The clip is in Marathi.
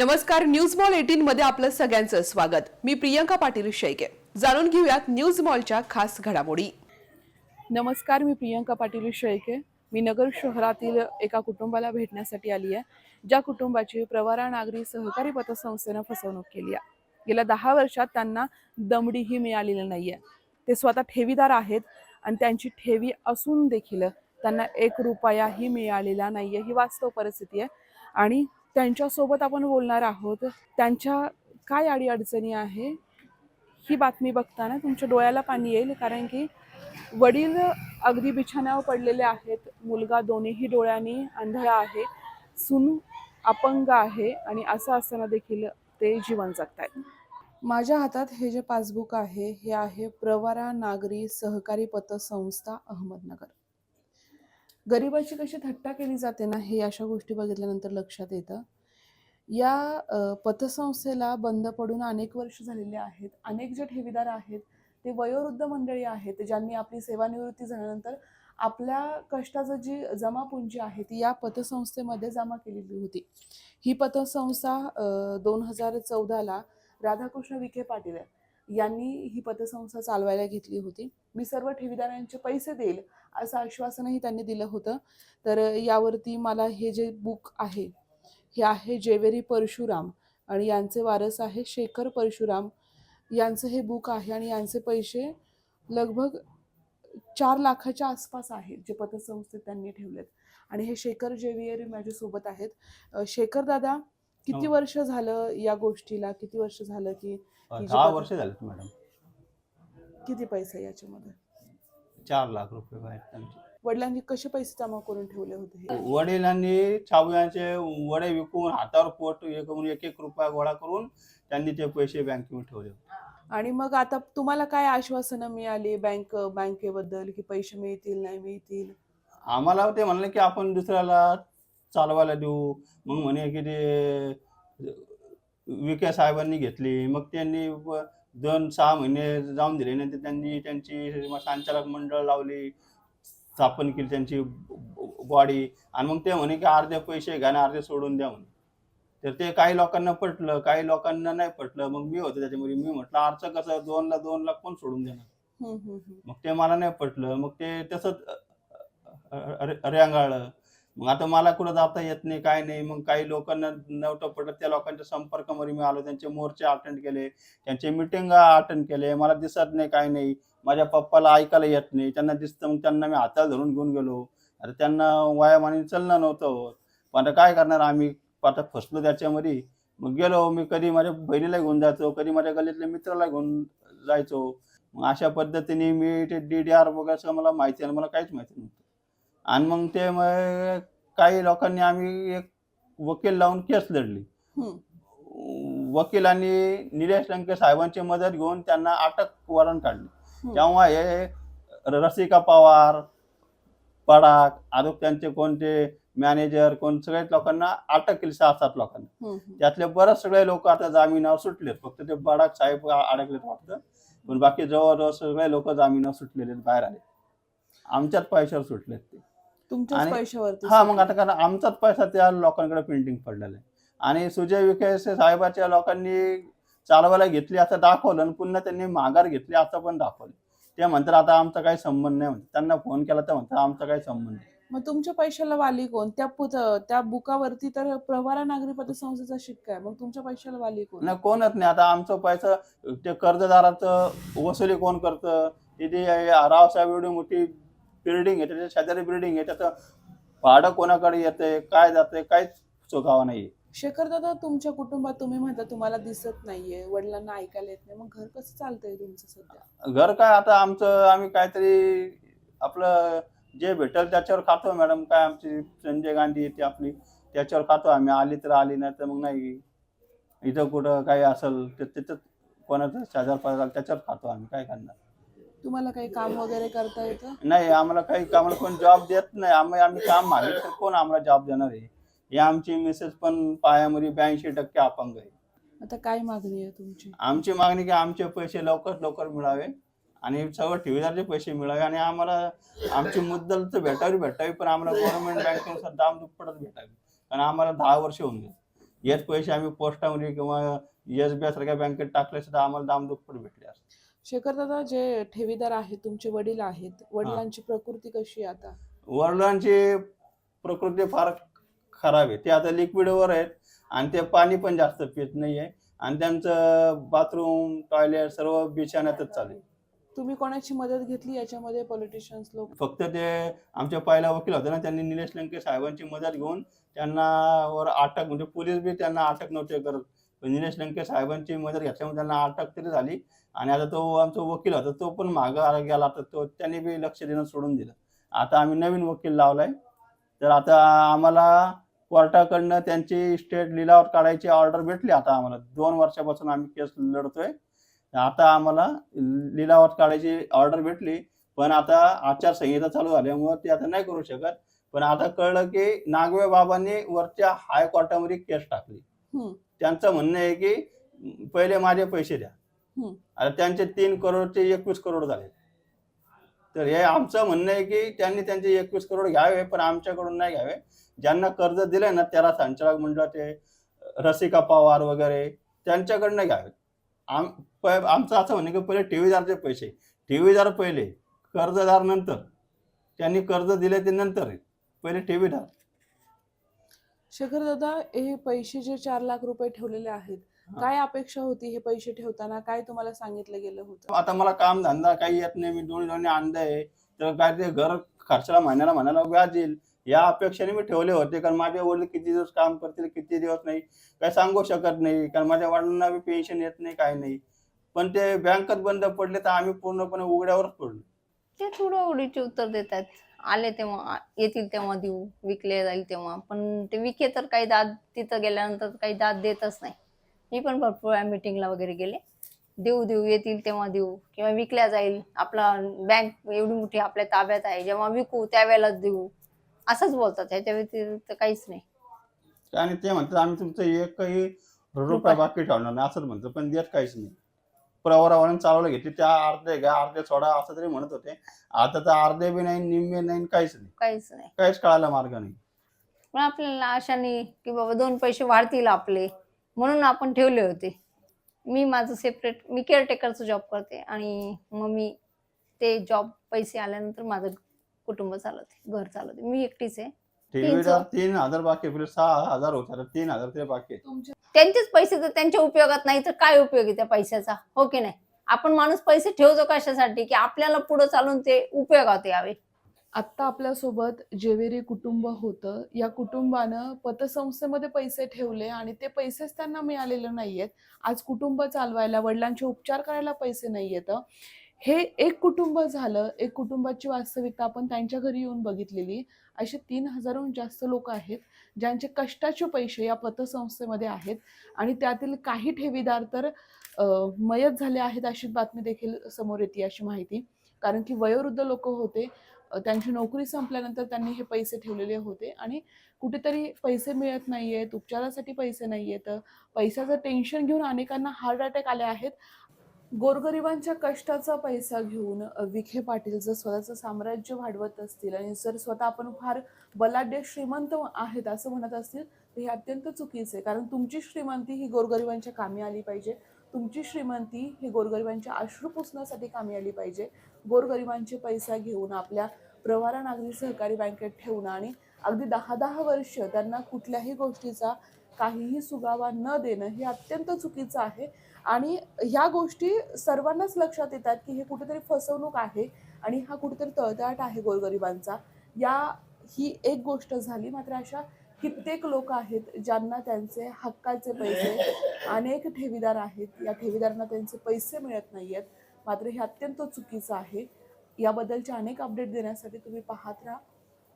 नमस्कार न्यूज मॉल एटीन मध्ये आपलं सगळ्यांचं स्वागत. मी प्रियंका पाटील शेळके. जाणून घेऊयात न्यूज मॉलच्या खास घडामोडी. नमस्कार मी प्रियंका पाटील शेळके. मी नगर शहरातील एका कुटुंबाला भेटण्यासाठी आली आहे ज्या कुटुंबाची प्रवारा नागरी सहकारी पतसंस्थेनं फसवणूक केली आहे. गेल्या दहा वर्षात त्यांना दमडीही मिळालेली नाही आहे ते स्वतः ठेवीदार आहेत आणि त्यांची ठेवी असून देखील त्यांना एक रुपयाही मिळालेला नाही आहे ही वास्तव परिस्थिती आहे. आणि त्यांच्यासोबत आपण बोलणार आहोत. त्यांच्या काय अडीअडचणी आहे? ही बातमी बघताना तुमच्या डोळ्याला पाणी येईल कारण की वडील अगदी बिछाण्यावर पडलेले आहेत. मुलगा दोन्हीही डोळ्यांनी आंधळा आहे. सून अपंग आहे आणि असं असताना देखील ते जीवन जगतायत. माझ्या हातात हे जे पासबुक आहे हे आहे प्रवरा नागरी सहकारी पतसंस्था अहमदनगर. गरिबाची कशी थट्टा केली जाते ना हे अशा गोष्टी बघितल्यानंतर लक्षात येतं. या पतसंस्थेला बंद पडून अनेक वर्ष झालेले आहेत. अनेक जे ठेवीदार आहेत ते वयोवृद्ध मंडळी आहेत ज्यांनी आपली सेवानिवृत्ती झाल्यानंतर आपल्या कष्टाचं जी जमापुंजी आहे ती या पतसंस्थेमध्ये जमा केलेली होती. ही पतसंस्था दोन हजार चौदाला राधाकृष्ण विखे पाटील यांनी ही पतसंस्था चालवायला घेतली होती. मी सर्व ठेवीदारांचे पैसे देईल असं आश्वासनही त्यांनी दिलं होतं. तर यावरती मला हे जे बुक आहे हे आहे जेवेरी परशुराम आणि यांचे वारस आहे शेखर परशुराम. यांचं हे बुक आहे आणि यांचे पैसे लगभग चार लाखाच्या आसपास आहेत जे पतसंस्थेत त्यांनी ठेवलेत. आणि हे शेखर जेवियर माझ्यासोबत आहेत. शेखर दादा किती हो. वर्ष झालं या गोष्टीला? किती वर्ष झालं की ही जी दहा पद्धत- वर्ष झालीत मॅडम. किती पैसे याच्यामध्ये? चार लाख रुपये आहेत वडिलांनी कसे पैसे जमा करून ठेवले होते हे? वडिलांनी छावयांचे वडे विकून हातावर पोट हे करून एक एक रुपया गोळा करून त्यांनी ते पैसे बँकेमध्ये ठेवले होते. आणि मग आता तुम्हाला काय आश्वासनं मिळाली बँक बँकेबद्दल की पैसे मिळतील नाही मिळतील? आम्हाला ते म्हणले की आपण दुसऱ्याला चालवायला देऊ. मग म्हणे की ते विखे साहेबांनी घेतली. मग त्यांनी दोन सहा महिने जाऊन दिले. नंतर त्यांनी त्यांची संचालक मंडळ लावली. स्थापन केली त्यांची बॉडी. आणि मग ते म्हणे की अर्धे पैसे घ्या आणि अर्धे सोडून द्या म्हणे. तर ते काही लोकांना पटलं. काही लोकांना नाही पटलं. मग मी होतो त्याच्यामध्ये. मी म्हटलं अर्ज कसं? दोन लाख दोन लाख कोण सोडून देणार. मग ते मला नाही पटलं. मग ते तसंच रेंगाळलं मग आता मला कुठं जाता येत नाही काय नाही. मग काही लोकांना नव्हतं पडत त्या लोकांच्या संपर्कामध्ये मी आलो. त्यांचे मोर्चे अटेंड केले त्यांचे मिटिंग अटेंड केले. मला दिसत नाही काय नाही. माझ्या पप्पाला ऐकायला येत नाही. त्यांना दिसतं मग त्यांना मी हाताला धरून घेऊन गेलो. आता त्यांना वयामाने चलणं नव्हतं. पण आता काय करणार आम्ही? आता फसलो त्याच्यामध्ये. मग गेलो मी कधी माझ्या बहिणीला घेऊन जायचो कधी माझ्या गलीतल्या मित्राला घेऊन जायचो. मग अशा पद्धतीने मी ते डी डी आर वगैरे मला माहिती आहे मला काहीच माहिती नव्हतं. आणि मग ते काही लोकांनी आम्ही एक वकील लावून केस लढली. हम्म. वकिलांनी निलेश लंके साहेबांची मदत घेऊन त्यांना अटक वॉरंट काढली. हम्म. तेव्हा हे रसिका पवार पडाक अजून त्यांचे कोणते मॅनेजर कोण सगळ्याच लोकांना अटक केली सहा सात लोकांना. हम्म. त्यातले बरेच सगळे लोक आता जामिनावर सुटलेत. फक्त ते बडाक साहेब अडकलेत वाटतं. पण बाकी जवळजवळ सगळे लोक जामिनावर सुटलेले आहेत, बाहेर आले. आमच्याच पैशावर सुटलेत ते. तुमच्याच आणि- पैशावरती हा मग. आता कारण आमचाच पैसा त्या लोकांकडे पेंटिंग पडलेला आहे. आणि सुजय विखे साहेबाच्या लोकांनी चालवायला घेतली असं दाखवलं आणि पुन्हा त्यांनी माघार घेतली असं पण दाखवलं. ते म्हणतात आता आमचा काही संबंध नाही. म्हणतात त्यांना फोन केला तर म्हणतात आमचा काही संबंध नाही. मग तुमच्या पैशाला वाली कोण? त्या पुत त्या बुकावरती तर प्रवारा नागरी पतसंस्थेचा शिक्का आहे. मग तुमच्या पैशाला वाली कोण? नाही कोणच नाही. आता आमचं पैसा ते कर्जदाराचं वसुली कोण करतं? तिथे रावसाहेब एवढी मोठी बिल्डिंग आहे त्याच्या शेजारी बिल्डिंग आहे त्याचं भाडं कोणाकडे येतंय काय जातंय काहीच चुकावा नाही शेखर दादा तुमच्या कुटुंबात तुम्ही म्हणता तुम्हाला दिसत नाहीये वडिलांना ऐकायला येत नाही मग घर कसं चालतंय तुमचं सध्या? घर काय आता आमचं आम्ही काहीतरी आपलं जे भेटेल त्याच्यावर खातो मॅडम काय आमची संजय गांधी येते आपली त्याच्यावर खातो आम्ही आली तर आली नाही तर मग नाही. इथं कुठं काही असेल तर तिथं कोणाचं शेजार पाजार त्याच्यावर खातो आम्ही काय करणार? तुम्हाला काही काम वगैरे करता येतं? नाही आम्हाला काही कामाला कोण जॉब देत नाही. आम्ही आम्ही काम मागितलं तर कोण आम्हाला जॉब देणार आहे? ही आमची मिसेस पण पायामध्ये ब्याऐंशी टक्के अपंग आहे. आता काय मागणी आहे तुमची? आमची मागणी की आमचे पैसे लवकर लवकर मिळावे आणि सगळं ठेवीदारचे पैसे मिळावे आणि आम्हाला आमची मुद्दल तर भेटावी भेटावी पण आम्हाला गव्हर्नमेंट बँकेनुसार दाम दुप्पटच भेटावी. कारण आम्हाला दहा वर्ष होऊन गेली. हेच पैसे आम्ही पोस्टामध्ये किंवा एस बी आय सारख्या बँकेत टाकले सुद्धा आम्हाला दामदुप्पट भेटले असते. शेखर दादा जे ठेवीदार आहेत तुमचे वडील आहेत वडिलांची प्रकृती कशी आहे आता? वडिलांची प्रकृती फार खराब आहे. ते आता लिक्विडवर आहेत आणि ते पाणी पण जास्त पित नाही आहे आणि त्यांचं बाथरूम टॉयलेट सर्व बिछाण्यातच चालू आहे. तुम्ही कोणाची मदत घेतली? याच्यामध्ये पॉलिटिशियन्स लोक फक्त ते आमचे पहिला वकील होते ना त्यांनी निलेश लंके साहेबांची मदत घेऊन त्यांना वर अटक म्हणजे पोलीस बी त्यांना अटक नव्हते करत. पण लंके साहेबांची मदत घेतल्यामुळे त्यांना अटक तरी झाली. आणि आता तो आमचा वकील होता तो पण मागं गेला. तर तो त्यांनी बी लक्ष देणं सोडून दिलं. आता आम्ही नवीन वकील लावलाय. तर आता आम्हाला कोर्टाकडनं त्यांची स्टेट लिलावर काढायची ऑर्डर भेटली आता आम्हाला. दोन वर्षापासून आम्ही केस लढतोय. आता आम्हाला लिलावर काढायची ऑर्डर भेटली. पण आता आचारसंहिता चालू झाल्यामुळे ते आता नाही करू शकत. पण आता कळलं की नागवे बाबांनी वरच्या हायकोर्टामध्ये केस टाकली. त्यांचं म्हणणं आहे की "म, पहिले माझे पैसे द्या. आता त्यांचे तीन करोडचे एकवीस करोड झाले. तर हे आमचं म्हणणं आहे की त्यांनी त्यांचे एकवीस करोड घ्यावे पण आमच्याकडून नाही घ्यावे. ज्यांना कर्ज दिलंय ना त्याला संचालक मंडळाचे रसिका पवार वगैरे त्यांच्याकडनं घ्यावे. आम आमचं असं म्हणणं की पहिले ठेवीदारचे पैसे. ठेवीदार पहिले कर्जदार नंतर. त्यांनी कर्ज दिले ते नंतर. पहिले ठेवीदार. शेखर दादा हे पैसे जे चार लाख रुपये ठेवलेले आहेत. काय अपेक्षा होती हे पैसे ठेवताना? काय तुम्हाला सांगितलं गेलं होतं? आता मला काम धंदा काही येत नाही मी दोन्ही दोन्ही आहे तर काय ते घर खर्चाला महिन्याला महिन्याला व्याज येईल. या अपेक्षेने मी ठेवले होते कारण माझे वडील किती दिवस काम करतील किती दिवस नाही काय सांगू शकत नाही कारण माझ्या वडिलांना बी पेन्शन येत नाही काही नाही. पण ते बँकेत बंद पडले तर आम्ही पूर्णपणे उघड्यावरच पडलो. ते थोडं ओढीचे उत्तर देतात. आले तेव्हा येतील तेव्हा देऊ विकले जाईल तेव्हा. पण ते विके तर काही दाद तिथं गेल्यानंतर काही दाद देतच नाही. मी पण भरपूर वेळा मिटिंगला वगैरे गेले. देऊ देऊ येतील तेव्हा देऊ. किंवा विकल्या जाईल. आपला बँक एवढी मोठी आपल्या ताब्यात आहे. जेव्हा विकू त्यावेळेलाच देऊ. असंच बोलतात. ह्याच्या व्यतिरिक्त काहीच नाही. आणि ते म्हणतात आम्ही तुमचं एकही रुपया रुपया. बाकी ठेवणार नाही. असंच म्हणतो पण देत काहीच नाही. प्रवरावरून चालवलं घेतली. त्या अर्धे घ्या अर्धे सोडा असं तरी म्हणत होते. आता तर अर्धे बी नाही निम्मे नाही काहीच नाही. काहीच नाही. काहीच कळायला मार्ग नाही. पण आपल्याला आशाने की बाबा दोन पैसे वाढतील आपले म्हणून आपण ठेवले होते. मी माझं सेपरेट मी केअरटेकरचं जॉब करते आणि मग मी ते जॉब पैसे आल्यानंतर माझं कुटुंब चालवते घर चालवते. मी एकटीच आहे. तीन हजार बाकी आहे. सहा हजार होते आता तीन हजार ते बाकी आहे. तुमच्या त्यांचेच पैसे जर त्यांच्या उपयोगात नाही तर काय उपयोग आहे त्या पैशाचा? हो की नाही? आपण माणूस पैसे ठेवतो कशासाठी? की आपल्याला पुढे चालून ते उपयोगात यावे. आत्ता आपल्यासोबत जेवेरी कुटुंब होतं. या कुटुंबानं पतसंस्थेमध्ये पैसे ठेवले आणि ते पैसेच त्यांना मिळालेले नाहीयेत. आज कुटुंब चालवायला वडिलांचे उपचार करायला पैसे नाहीयेत. हे एक कुटुंब झालं. एक कुटुंबाची वास्तविकता आपण त्यांच्या घरी येऊन बघितलेली. असे तीन हजारहून जास्त लोक आहेत. ज्यांचे कष्टाचे पैसे या पतसंस्थेमध्ये आहेत. आणि त्यातील काही ठेवीदार तर मयत झाले आहेत अशी बातमी देखील समोर येते अशी माहिती. कारण की वयोवृद्ध लोक होते त्यांची नोकरी संपल्यानंतर त्यांनी हे पैसे ठेवलेले होते. आणि कुठेतरी पैसे मिळत नाही आहेत उपचारासाठी पैसे नाही आहेत पैशाचं टेन्शन घेऊन अनेकांना हार्ट अटॅक आले आहेत. गोरगरिबांच्या कष्टाचा पैसा घेऊन विखे पाटील जर स्वतःचं साम्राज्य वाढवत असतील आणि जर स्वतः आपण फार बलाढ्य श्रीमंत आहेत असं म्हणत असतील तर हे अत्यंत चुकीचं आहे. कारण तुमची श्रीमंती ही गोरगरिबांच्या कामी आली पाहिजे. तुमची श्रीमंती ही गोरगरिबांच्या अश्रू पुसण्यासाठी कामी आली पाहिजे. गोरगरिबांचे पैसा घेऊन आपल्या प्रवारा नागरी सहकारी बँकेत ठेवणं आणि अगदी दहा दहा वर्ष त्यांना कुठल्याही गोष्टीचा काहीही सुगावा न देणं हे अत्यंत चुकीचं आहे. आणि ह्या गोष्टी सर्वांनाच लक्षात येतात की हे कुठेतरी फसवणूक आहे आणि हा कुठेतरी तळतळाट आहे गोरगरिबांचा. या ही एक गोष्ट झाली. मात्र अशा कित्येक लोक आहेत ज्यांना त्यांचे हक्काचे पैसे अनेक ठेवीदार आहेत. या ठेवीदारांना त्यांचे पैसे मिळत नाही आहेत मात्र हे अत्यंत चुकीचं आहे. याबद्दलचे अनेक अपडेट देण्यासाठी तुम्ही पाहत राहा.